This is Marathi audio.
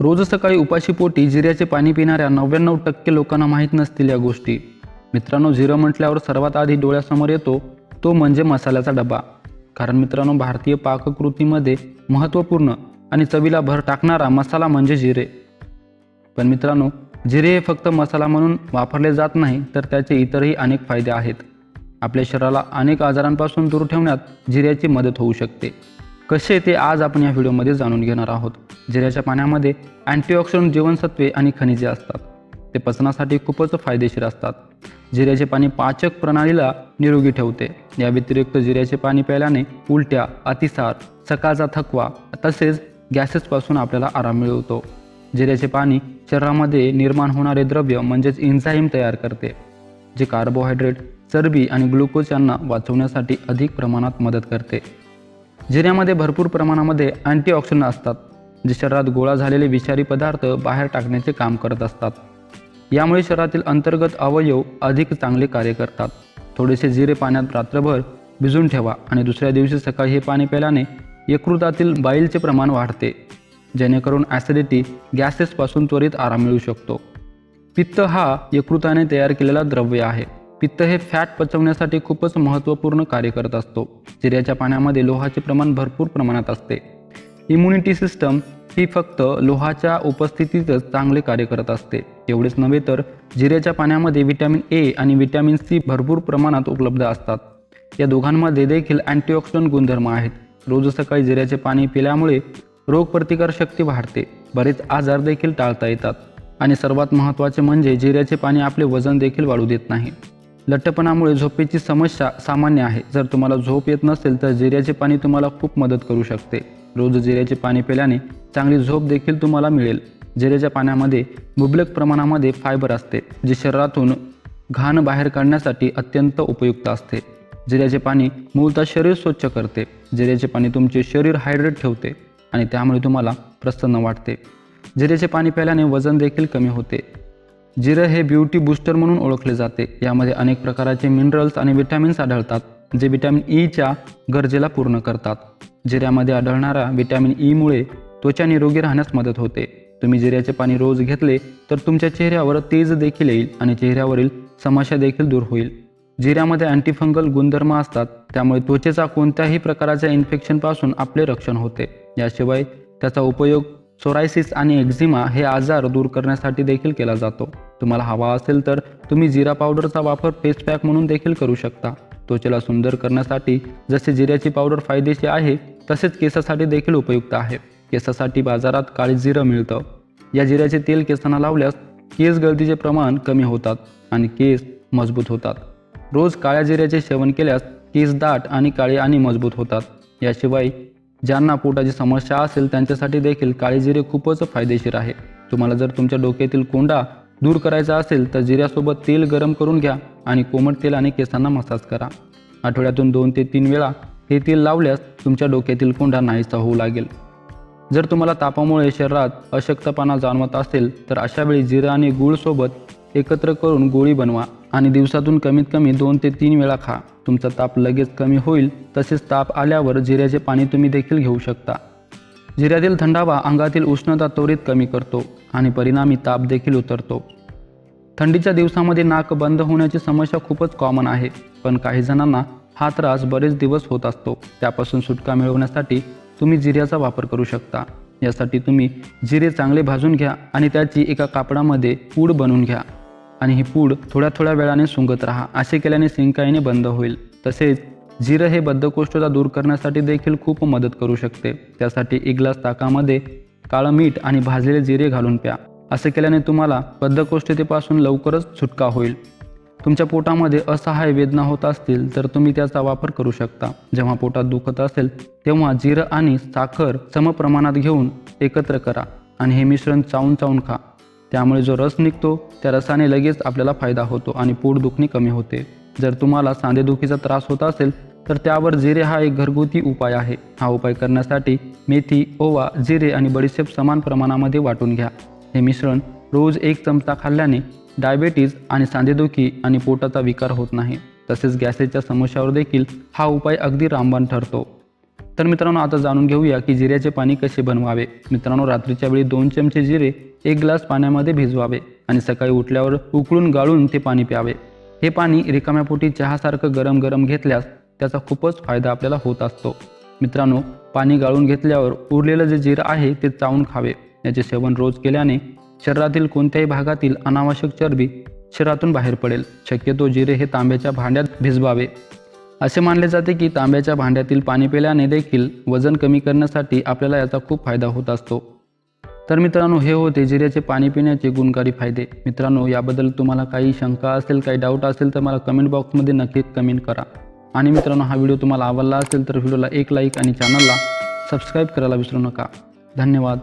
रोज सकाळी उपाशी पोटी जिऱ्याचे पाणी पिणाऱ्या नव्याण्णव टक्के लोकांना माहीत नसतील या गोष्टी. मित्रांनो जिरं म्हटल्यावर सर्वात आधी डोळ्यासमोर येतो तो म्हणजे मसाल्याचा डबा. कारण मित्रांनो भारतीय पाककृतीमध्ये महत्त्वपूर्ण आणि चवीला भर टाकणारा मसाला म्हणजे जिरे. पण मित्रांनो जिरे हे फक्त मसाला म्हणून वापरले जात नाही तर त्याचे इतरही अनेक फायदे आहेत. आपल्या शरीराला अनेक आजारांपासून दूर ठेवण्यात जिऱ्याची मदत होऊ शकते. कसे ते आज आपण या व्हिडिओमध्ये जाणून घेणार आहोत. जिऱ्याच्या पाण्यामध्ये अँटीऑक्सिडंट जीवनसत्वे आणि खनिजे असतात. ते पचनासाठी खूपच फायदेशीर असतात. जिऱ्याचे पाणी पाचक प्रणालीला निरोगी ठेवते. या व्यतिरिक्त जिऱ्याचे पाणी प्यायल्याने उलट्या अतिसार सकाळचा थकवा तसेच गॅसेसपासून आपल्याला आराम मिळवतो. जिऱ्याचे पाणी शरीरामध्ये निर्माण होणारे द्रव्य म्हणजेच इन्झाईम तयार करते जे कार्बोहायड्रेट चरबी आणि ग्लुकोज यांना वाचवण्यासाठी अधिक प्रमाणात मदत करते. जिऱ्यामध्ये भरपूर प्रमाणामध्ये अँटीऑक्सिडंट असतात. जे शरीरात गोळा झालेले विषारी पदार्थ बाहेर टाकण्याचे काम करत असतात. यामुळे शरीरातील अंतर्गत अवयव अधिक चांगले कार्य करतात. थोडेसे जिरे पाण्यात रात्रभर भिजून ठेवा आणि दुसऱ्या दिवशी सकाळी हे पाणी प्यायल्याने यकृतातील बाईलचे प्रमाण वाढते. जेणेकरून ॲसिडिटी गॅसेसपासून त्वरित आराम मिळू शकतो. पित्त हा यकृताने तयार केलेला द्रव्य आहे. पित्त हे फॅट पचवण्यासाठी खूपच महत्त्वपूर्ण कार्य करत असतो. जिऱ्याच्या पाण्यामध्ये लोहाचे प्रमाण भरपूर प्रमाणात असते. इम्युनिटी सिस्टम ही फक्त लोहाच्या उपस्थितीतच चांगले कार्य करत असते. एवढेच नव्हे तर जिऱ्याच्या पाण्यामध्ये व्हिटॅमिन ए आणि व्हिटॅमिन सी भरपूर प्रमाणात उपलब्ध असतात. या दोघांमध्ये देखील अँटीऑक्सिडंट गुणधर्म आहेत. रोज सकाळी जिऱ्याचे पाणी पिल्यामुळे रोगप्रतिकारशक्ती वाढते. बरेच आजार देखील टाळता येतात. आणि सर्वात महत्त्वाचे म्हणजे जिऱ्याचे पाणी आपले वजन देखील वाढू देत नाही. लठ्ठपणामुळे झोपेची समस्या सामान्य आहे. जर तुम्हाला झोप येत नसेल तर जिऱ्याचे पाणी तुम्हाला खूप मदत करू शकते. रोज जिऱ्याचे पाणी पिल्याने चांगली झोप देखील तुम्हाला मिळेल. जिऱ्याच्या पाण्यामध्ये मुबलक प्रमाणामध्ये फायबर असते जे शरीरातून घाण बाहेर काढण्यासाठी अत्यंत उपयुक्त असते. जिऱ्याचे पाणी मूलतः शरीर स्वच्छ करते. जिऱ्याचे पाणी तुमचे शरीर हायड्रेट ठेवते आणि त्यामुळे तुम्हाला प्रसन्न वाटते. जिऱ्याचे पाणी प्यायल्याने वजन देखील कमी होते. जिरं हे ब्युटी बूस्टर म्हणून ओळखले जाते. यामध्ये अनेक प्रकारचे मिनरल्स आणि विटॅमिन्स आढळतात. जे विटॅमिन ईच्या e गरजेला पूर्ण करतात. जिऱ्यामध्ये आढळणाऱ्या विटॅमिन ईमुळे e त्वचा निरोगी राहण्यास मदत होते. तुम्ही जिऱ्याचे पाणी रोज घेतले तर तुमच्या चेहऱ्यावर तेज देखील येईल आणि चेहऱ्यावरील समस्या देखील दूर होईल. जिऱ्यामध्ये अँटीफंगल गुणधर्म असतात त्यामुळे त्वचेचा कोणत्याही प्रकारच्या इन्फेक्शनपासून आपले रक्षण होते. याशिवाय त्याचा उपयोग सोरायसिस आणि एक्झिमा हे आजार दूर करण्यासाठी देखील केला जातो. तुम्हाला हवा असेल तर तुम्ही जिरा पावडरचा वापर फेस पॅक म्हणून देखील करू शकता. त्वचेला सुंदर करण्यासाठी जसे जिऱ्याची पावडर फायदेशीर आहे तसेच केसासाठी देखील उपयुक्त आहे. केसासाठी बाजारात काळे जिरं मिळतं. या जिऱ्याचे तेल केसांना लावल्यास केस गळतीचे प्रमाण कमी होतात आणि केस मजबूत होतात. रोज काळ्या जिऱ्याचे सेवन केल्यास केस दाट आणि काळे आणि मजबूत होतात. याशिवाय ज्यांना पोटाची समस्या असेल त्यांच्यासाठी देखील काळे जिरे खूपच फायदेशीर आहे. तुम्हाला जर तुमच्या डोक्यातील कोंडा दूर करायचा असेल तर जिऱ्यासोबत तेल गरम करून घ्या आणि कोमट तेलाने केसांना मसाज करा. आठवड्यातून दोन ते तीन वेळा हे तेल लावल्यास तुमच्या डोक्यातील कोंडा नाहीसा होऊ लागेल. जर तुम्हाला तापामुळे शरीरात अशक्तपणा जाणवत असेल तर अशा वेळी जिरं आणि गूळसोबत एकत्र करून गोळी बनवा आणि दिवसातून कमीत कमी दोन ते तीन वेळा खा. तुमचा ताप लगेच कमी होईल तसेच ताप आल्यावर जिऱ्याचे पाणी तुम्ही देखील घेऊ शकता. जिऱ्यातील थंडावा अंगातील उष्णता त्वरित कमी करतो. आणि परिणामी ताप देखील उतरतो. थंडीच्या दिवसामध्ये नाक बंद होण्याची समस्या खूपच कॉमन आहे. पण काही जणांना हा त्रास बरेच दिवस होत असतो. त्यापासून सुटका मिळवण्यासाठी तुम्ही जिऱ्याचा वापर करू शकता. यासाठी तुम्ही जिरे चांगले भाजून घ्या आणि त्याची एका कापडामध्ये पूड बनवून घ्या. आणि ही पूड थोड्या थोड्या वेळाने सुंगत राहा. असे केल्याने सिंकाईने बंद होईल. तसेच जिरं हे बद्धकोष्ठता दूर करण्यासाठी देखील खूप मदत करू शकते. त्यासाठी एक ग्लास ताकामध्ये काळं मीठ आणि भाजलेले जिरे घालून प्या. असे केल्याने तुम्हाला बद्धकोष्ठतेपासून लवकरच सुटका होईल. तुमच्या पोटामध्ये असहाय वेदना होत असतील तर तुम्ही त्याचा वापर करू शकता. जेव्हा पोटात दुखत असेल तेव्हा जिरं आणि साखर समप्रमाणात घेऊन एकत्र करा आणि हे मिश्रण चावून चावून खा. त्यामुळे जो रस निघतो त्या रसाने लगेच आपल्याला फायदा होतो आणि पोट दुखणे कमी होते. जर तुम्हाला सांधेदुखीचा त्रास होत असेल तर त्यावर जिरे हा एक घरगुती उपाय आहे. हा उपाय करण्यासाठी मेथी ओवा जिरे आणि बडीशेप समान प्रमाणामध्ये वाटून घ्या. हे मिश्रण रोज एक चमचा खाल्ल्याने डायबेटीज आणि सांधेदुखी आणि पोटाचा विकार होत नाही. तसेच गॅसेसच्या समस्यावर देखील हा उपाय अगदी रामबाण ठरतो. तर मित्रांनो आता जाणून घेऊया की जिऱ्याचे पाणी कसे बनवावे. मित्रांनो रात्रीच्या वेळी दोन चमचे जिरे एक ग्लास पाण्यामध्ये भिजवावे आणि सकाळी उठल्यावर उकळून गाळून ते पाणी प्यावे. हे पाणी रिकाम्या पोटी चहासारखं गरम गरम घेतल्यास त्याचा खूपच फायदा आपल्याला होत असतो. मित्रांनो पाणी गाळून घेतल्यावर उरलेलं जे जिरं आहे ते चावून खावे. याचे सेवन रोज केल्याने शरीरातील कोणत्याही भागातील अनावश्यक चरबी शरीरातून बाहेर पडेल. शक्यतो जिरे हे तांब्याच्या भांड्यात भिजवावे. असे मानले जाते की तांब्याच्या भांड्यातील पाणी पिल्याने देखील वजन कमी करण्यासाठी आपल्याला याचा खूप फायदा होत असतो. तर मित्रांनो हे होते जिऱ्याचे पाणी पिण्याचे गुणकारी फायदे. मित्रांनो याबद्दल तुम्हाला काही शंका असेल काही डाऊट असेल तर मला कमेंट बॉक्समध्ये नक्कीच कमेंट करा. आणि मित्रांनो हा व्हिडिओ तुम्हाला आवडला असेल तर व्हिडिओला एक लाईक आणि चॅनलला सबस्क्राईब करायला विसरू नका. धन्यवाद.